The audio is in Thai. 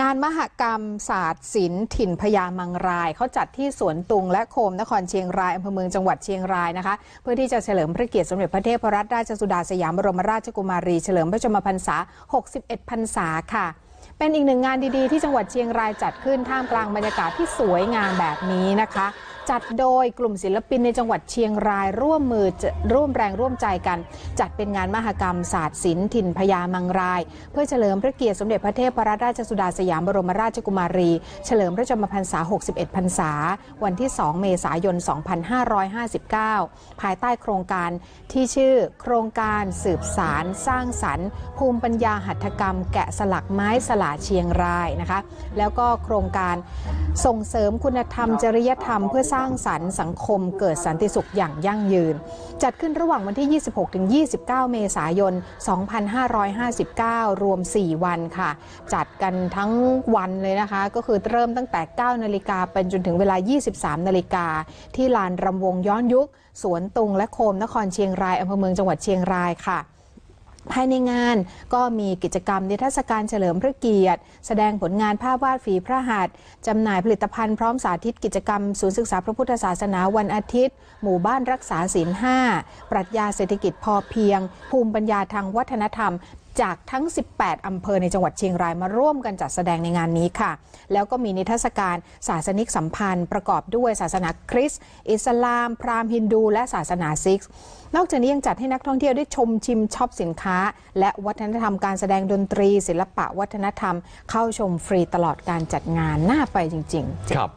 งานมหกรรมศาสตร์ศิลป์ถิ่นพญามังราย เขาจัดที่สวนตุงและโคมนครเชียงรายอำเภอเมืองจังหวัดเชียงรายนะคะ เพื่อที่จะเฉลิมพระเกียรติสมเด็จพระเทพรัตนราชสุดาสยามบรมราชกุมารี เฉลิมพระชนมพรรษา 61 พรรษาค่ะ เป็นอีกหนึ่งงานดีๆ ที่จังหวัดเชียงรายจัดขึ้นท่ามกลางบรรยากาศที่สวยงามแบบนี้นะคะ จัดโดยกลุ่มศิลปินในจังหวัดเชียงรายร่วมมือร่วมแรงร่วมใจกัน จัดเป็นงานมหกรรมศาสตร์ศิลป์ถิ่นพญามังราย เพื่อเฉลิมพระเกียรติสมเด็จพระเทพรัตนราชสุดาสยามบรมราชกุมารี เฉลิมพระชนมพรรษา 61 พรรษา วันที่ 2 เมษายน 2559 ภายใต้โครงการที่ชื่อโครงการสืบสารสร้างสรรค์ ภูมิปัญญาหัตถกรรม แกะสลักไม้สลาเชียงรายนะคะ แล้วก็โครงการส่งเสริมคุณธรรมจริยธรรมเพื่อสร้างสรรค์สังคมเกิดสันติสุขอย่างยั่งยืน จัดขึ้นระหว่างวันที่ 26-29 เมษายน 2559 รวม 4 วันค่ะ จัดกันทั้งวันเลยนะคะ ก็คือเริ่มตั้งแต่ 9 นาฬิกาเป็นจนถึงเวลา 23 นาฬิกา ที่ลานรำวงย้อนยุค สวนตุงและโคมนครเชียงรายอำเภอเมืองจังหวัดเชียงรายค่ะ ภายในงานก็มีกิจกรรมนิทรรศการเฉลิมพระเกียรติ แสดงผลงานภาพวาดฝีพระหัตถ์จำหน่ายผลิตภัณฑ์พร้อมสาธิตกิจกรรมศูนย์ศึกษาพระพุทธศาสนาวันอาทิตย์ หมู่บ้านรักษาศีลห้าปรัชญาเศรษฐกิจพอเพียง ภูมิปัญญาทางวัฒนธรรม จากทั้ง 18 อำเภอในจังหวัดเชียงรายมาร่วมกันจัดแสดงในงานนี้ค่ะ แล้วก็มีนิทรรศการศาสนิกสัมพันธ์ ประกอบด้วยศาสนาคริสต์อิสลาม พราหมณ์ฮินดู และศาสนาซิกส์นอกจากนี้ยังจัดให้นักท่องเที่ยวได้ชมชิมช็อปสินค้า และวัฒนธรรมการแสดงดนตรี ศิลปะวัฒนธรรม เข้าชมฟรีตลอดการจัดงานน่าไปจริง ๆ ครับ